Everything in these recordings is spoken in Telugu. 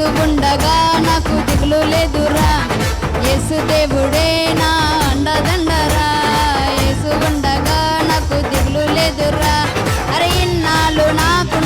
యేసు ఉండగా నాకు దిగులు లేదురా. యేసు దేవుడే నా అండదండరా. యేసు ఉండగా నాకు దిగులు లేదురా. అరే ఇన్నాళ్ళు నాకు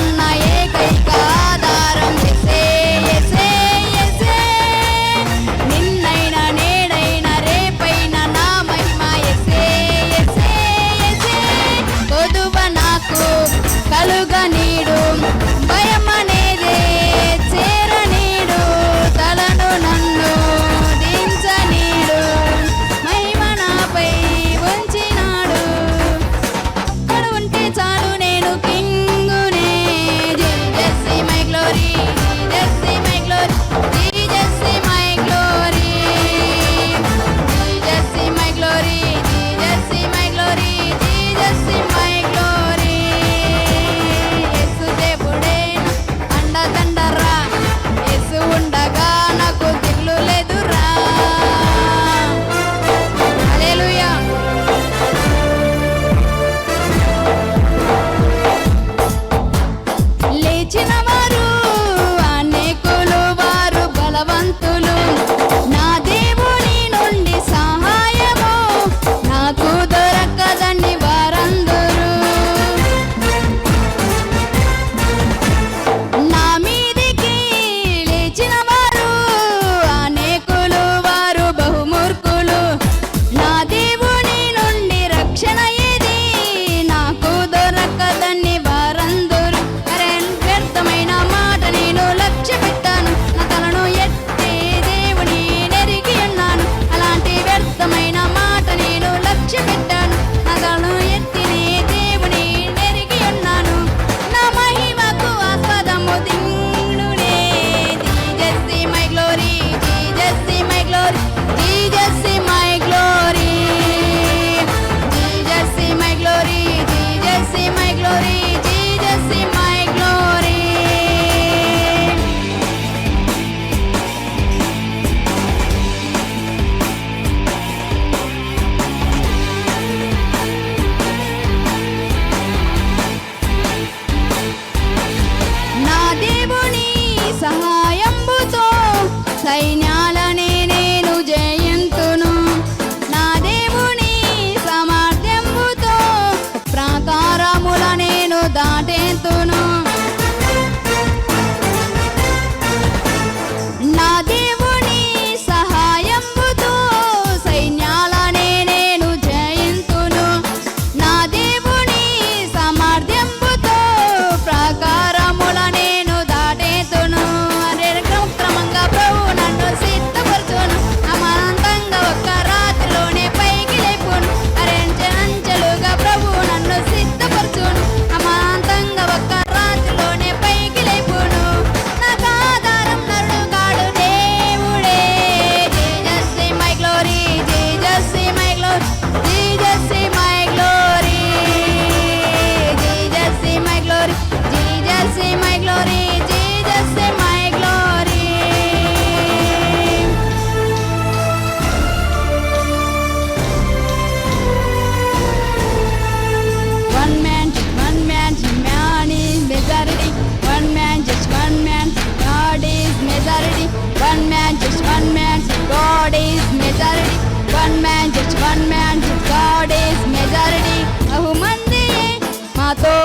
তো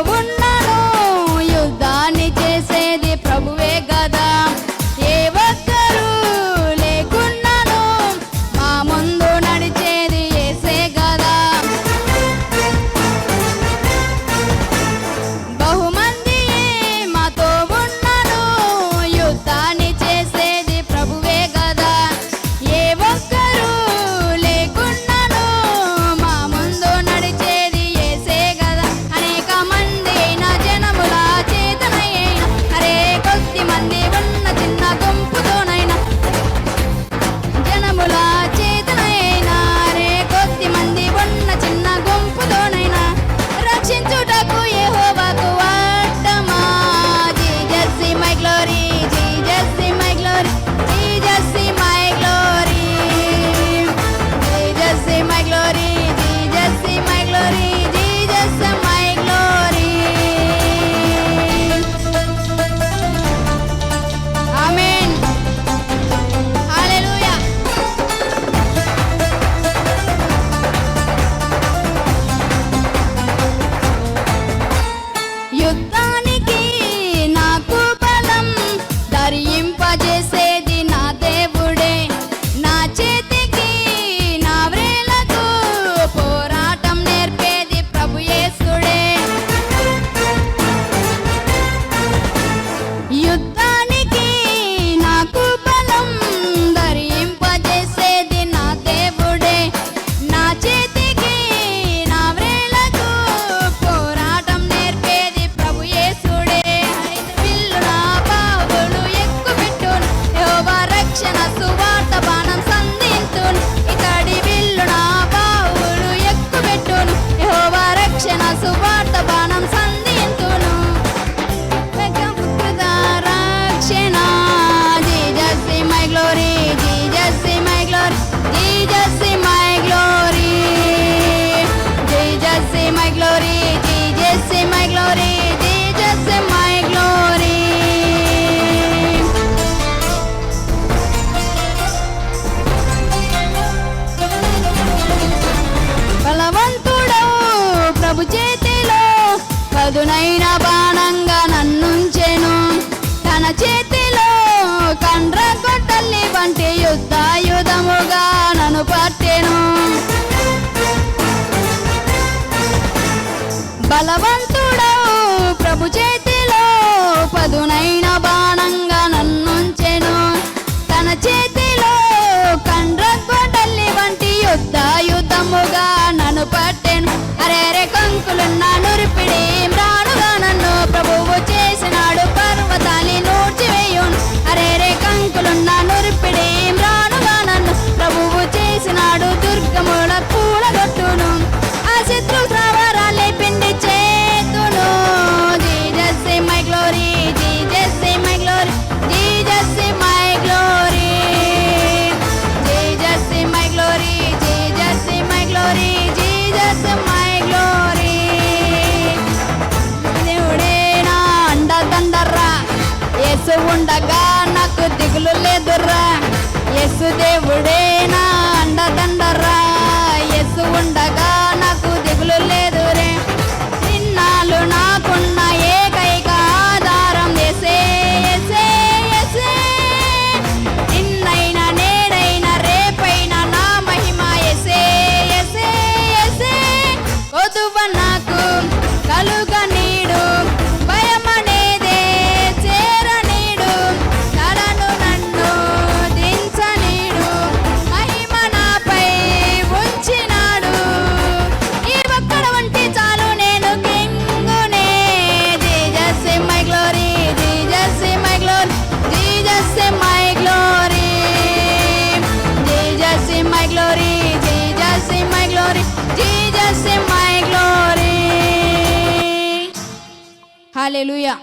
పదునైన బాణంగా నన్నుంచెను. తన చేతిలో కండ్ర గొడ్డల్ని వంటి యుద్ధాయుధముగా నన్ను పట్టెను. బలవంతుడవు ప్రభు చేతిలో పదునైన బాణంగా నన్నుంచెను. తన చేతిలో కండ్ర కొట్టల్లి వంటి యుద్ధాయుధముగా నన్ను పట్టెను. అరే రే కంకులున్నాను. ఉండగా నాకు దిగులు లేదురా యేసు దేవుడే నా అండదండరా యేసు ఉండగా Hallelujah.